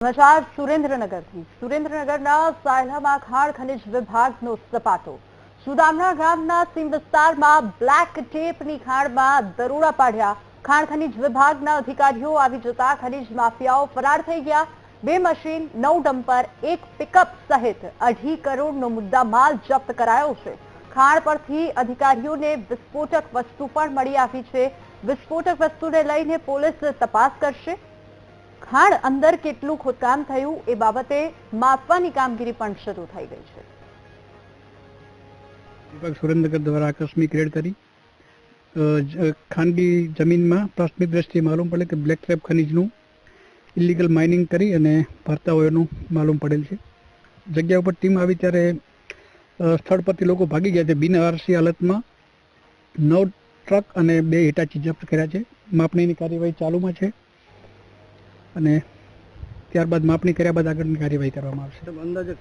સમાચાર સુરેન્દ્રનગરથી. સુરેન્દ્રનગરના સાયલામાં ખાણ ખનિજ વિભાગનો સપાટો. સુદામણા ગામના સીમ વિસ્તારમાં બ્લેક ટેપની ખાણમાં દરોડા પાડ્યા. ખાણ ખનિજ વિભાગના અધિકારીઓ આવી જતા ખનિજ માફિયાઓ ફરાર થઈ ગયા. બે મશીન, નવ ડમ્પર, એક પિકઅપ સહિત અઢી કરોડનો મુદ્દા માલ જપ્ત કરાયો છે. ખાણ પરથી અધિકારીઓને વિસ્ફોટક વસ્તુ પણ મળી આવી છે. વિસ્ફોટક વસ્તુને લઈને પોલીસ તપાસ કરશે. ખાણ અંદર કેટલું ખોદકામ થયું એ બાબતે માપવાની કામગીરી પણ શરૂ થઈ ગઈ છે. વિભાગ સુરેન્દ્રનગર દ્વારા આકસ્મિક રેડ કરી. ખાનગી જમીનમાં પ્રાથમિક દ્રષ્ટિએ માલુમ પડે કે બ્લેક ટ્રેપ ખનીજનું ઇલીગલ માઇનિંગ કરી અને ભરતા હોય એનું માલુમ પડેલ છે. જગ્યા ઉપર ટીમ આવી ત્યારે સ્થળ પરથી લોકો ભાગી ગયા છે. બિનવારસી હાલતમાં નવ ટ્રક અને બે હિટાચી જપ્ત કર્યા છે. માપણીની કાર્યવાહી ચાલુમાં છે. અને ત્યારબાદ માપણી કર્યા બાદ આગળની કાર્યવાહી કરવામાં આવશે. અંદાજે